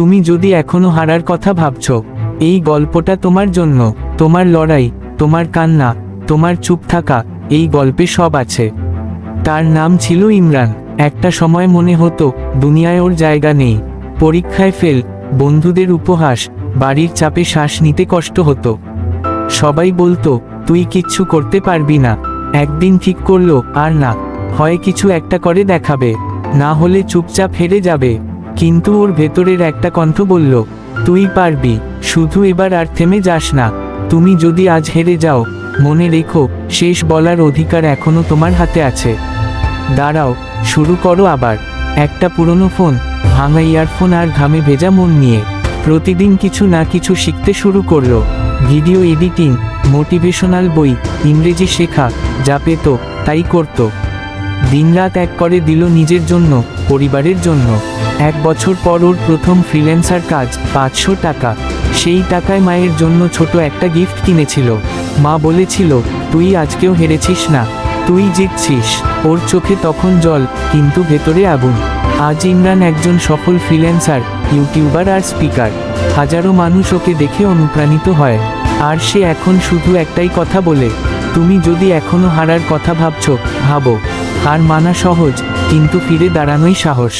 তুমি যদি এখনও হারার কথা ভাবছ, এই গল্পটা তোমার জন্য, তোমার লড়াই, তোমার কান্না, তোমার চুপ থাকা, এই গল্পে সব আছে। তার নাম ছিল ইমরান। একটা সময় মনে হতো, দুনিয়ায় ওর জায়গা নেই। পরীক্ষায় ফেল, বন্ধুদের উপহাস, বাড়ির চাপে শ্বাস নিতে কষ্ট হতো। সবাই বলতো, তুই কিচ্ছু করতে পারবি না। একদিন ঠিক করল, আর না। হয় কিছু একটা করে দেখাবে। না হলে চুপচাপ হেরে যাবে। কিন্তু ওর ভেতরের একটা কণ্ঠ বলল, তুই পারবি, শুধু এবার আর থেমে যাস না। তুমি যদি আজ হেরে যাও, মনে রেখো, শেষ বলার অধিকার এখনও তোমার হাতে আছে। দাঁড়াও, শুরু করো আবার। একটা পুরনো ফোন, ভাঙা ইয়ারফোন আর ঘামে ভেজা মন নিয়ে। প্রতিদিন কিছু না কিছু শিখতে শুরু করল। ভিডিও এডিটিং, মোটিভেশনাল বই, ইংরেজি শেখা, যা পেত, তাই করত। দিনরাত এক করে দিল নিজের জন্য, পরিবারের জন্য। এক বছর পর ওর প্রথম ফ্রিল্যান্সার কাজ, পাঁচশো টাকা। সেই টাকায় মায়ের জন্য ছোট একটা গিফট কিনেছিল। মা বলেছিল, তুই আজকেও হেরেছিস না। তুই জিতছিস। ওর চোখে তখন জল, কিন্তু ভেতরে আগুন। আজ ইমরান একজন সফল ফ্রিল্যান্সার, ইউটিউবার আর স্পিকার। হাজারো মানুষ ওকে দেখে অনুপ্রাণিত হয়। আর সে এখন শুধু একটাই কথা বলে, তুমি যদি এখনও হারার কথা ভাবছ, ভাবো। হার মানা সহজ কিন্তু ফিরে দাঁড়ানোই সাহস।